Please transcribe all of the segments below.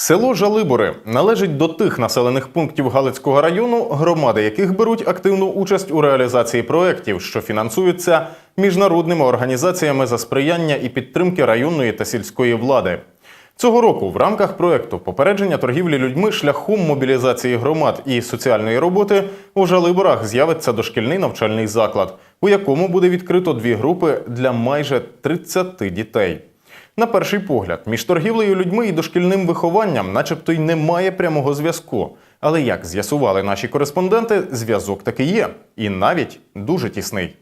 Село Жалибори належить до тих населених пунктів Галицького району, громади яких беруть активну участь у реалізації проєктів, що фінансуються міжнародними організаціями за сприяння і підтримки районної та сільської влади. Цього року в рамках проєкту попередження торгівлі людьми шляхом мобілізації громад і соціальної роботи у Жалиборах з'явиться дошкільний навчальний заклад, у якому буде відкрито дві групи для майже 30 дітей. На перший погляд, між торгівлею людьми і дошкільним вихованням, начебто й немає прямого зв'язку. Але як з'ясували наші кореспонденти, зв'язок таки є, і навіть дуже тісний.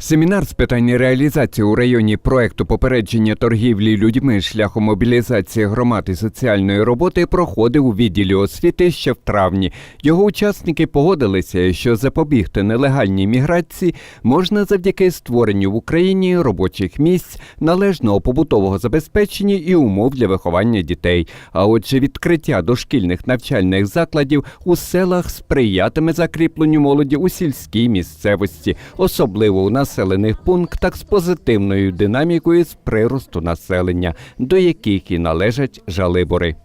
Семінар з питань реалізації у районі проекту попередження торгівлі людьми шляхом мобілізації громад і соціальної роботи проходив у відділі освіти ще в травні. Його учасники погодилися, що запобігти нелегальній міграції можна завдяки створенню в Україні робочих місць, належного побутового забезпечення і умов для виховання дітей. А отже, відкриття дошкільних навчальних закладів у селах сприятиме закріпленню молоді у сільській місцевості, особливо у населених пунктах з позитивною динамікою з приросту населення, до яких і належать жалибори.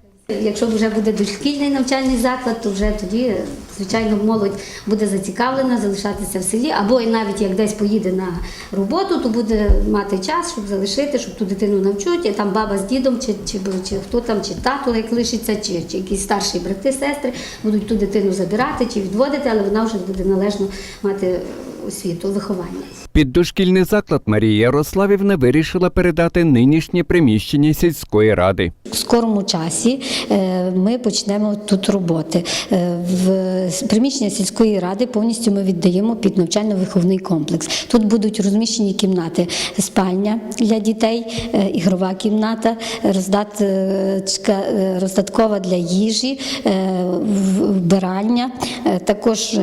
Якщо вже буде дошкільний навчальний заклад, то вже тоді, звичайно, молодь буде зацікавлена залишатися в селі, або і навіть як десь поїде на роботу, то буде мати час, щоб залишити, щоб ту дитину навчуть, і там баба з дідом, чи, чи, чи хто там, чи тато як лишиться, чи, чи якісь старші брати, сестри будуть ту дитину забирати чи відводити, але вона вже буде належно мати освіту, виховання. Під дошкільний заклад Марія Ярославівна вирішила передати нинішнє приміщення сільської ради. В скорому часі е, ми почнемо тут роботи. Е, В приміщення сільської ради повністю ми віддаємо під навчально-виховний комплекс. Тут будуть розміщені кімнати, спальня для дітей, е, ігрова кімната, роздатка, роздаткова для їжі, в- вбиральня, е, також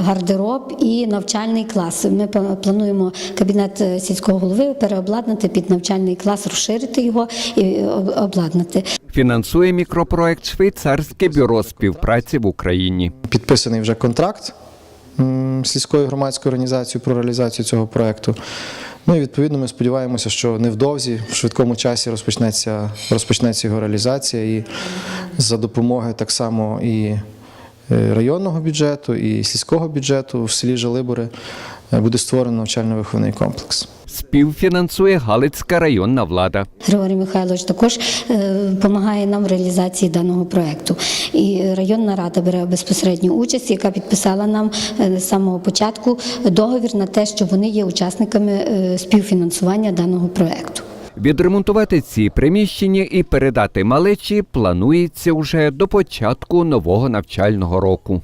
гардероб і навчальний клас. Ми плануємо кабінет е, сільського голови переобладнати під навчальний клас, розширити його і е, обладнати. Фінансує мікропроект Швейцарське бюро співпраці в Україні. Підписаний вже контракт сільською громадською організацією про реалізацію цього проекту. Ну і відповідно ми сподіваємося, що невдовзі в швидкому часі розпочнеться, розпочнеться його реалізація і за допомоги так само і районного бюджету, і сільського бюджету в селі Жалибори е, буде створено навчально-виховний комплекс. Співфінансує Галицька районна влада. Григорій Михайлович також допомагає нам в реалізації даного проекту. І районна рада бере безпосередню участь, яка підписала нам е, з самого початку договір на те, що вони є учасниками е, співфінансування даного проекту. Відремонтувати ці приміщення і передати малечі планується уже до початку нового навчального року.